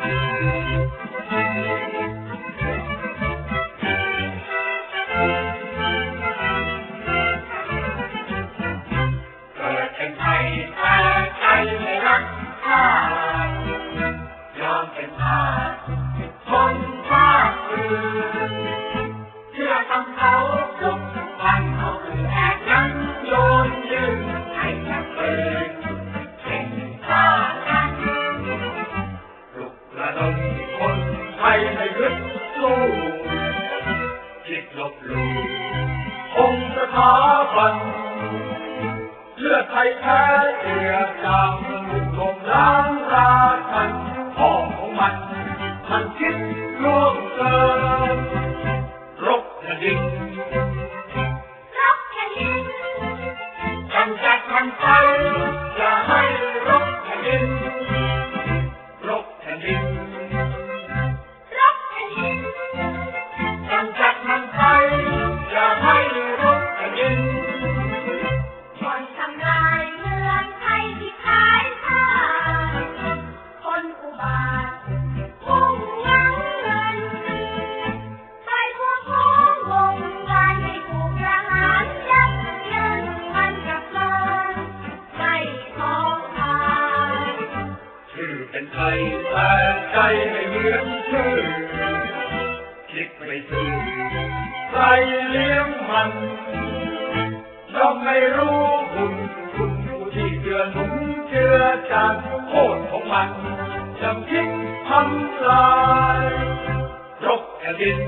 เาบันเลือดไทยแท้เสียจางมันลงล้างราชันพ่อของมัน มันคิด ชื่อเป็นไทยแต่ใจไม่เหมือนชื่อคิดไม่ซื่อใครเลี้ยงมันย่อมไม่รู้คุณคุณผู้ที่เกือหนุนเชื่อจากโคตรของมันจำคิดทำลายรบแผ่นดิน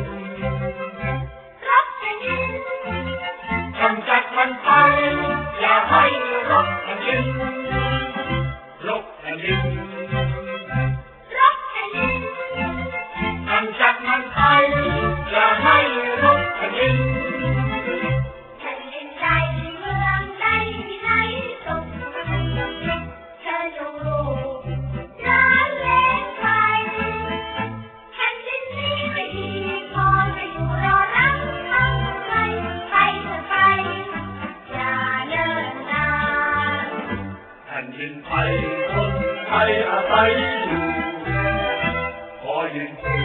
แผ่นไทยคนไทยอาศัยอยู่คอยยืนสู้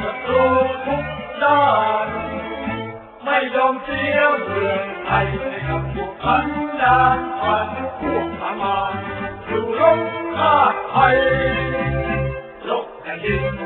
ศัตรูทุกด้านไม่ยอมเสียเมืองไทยให้กับพวกพันดานผ่านพวกทามานสู่รบชาติไทยรบแผ่นดิน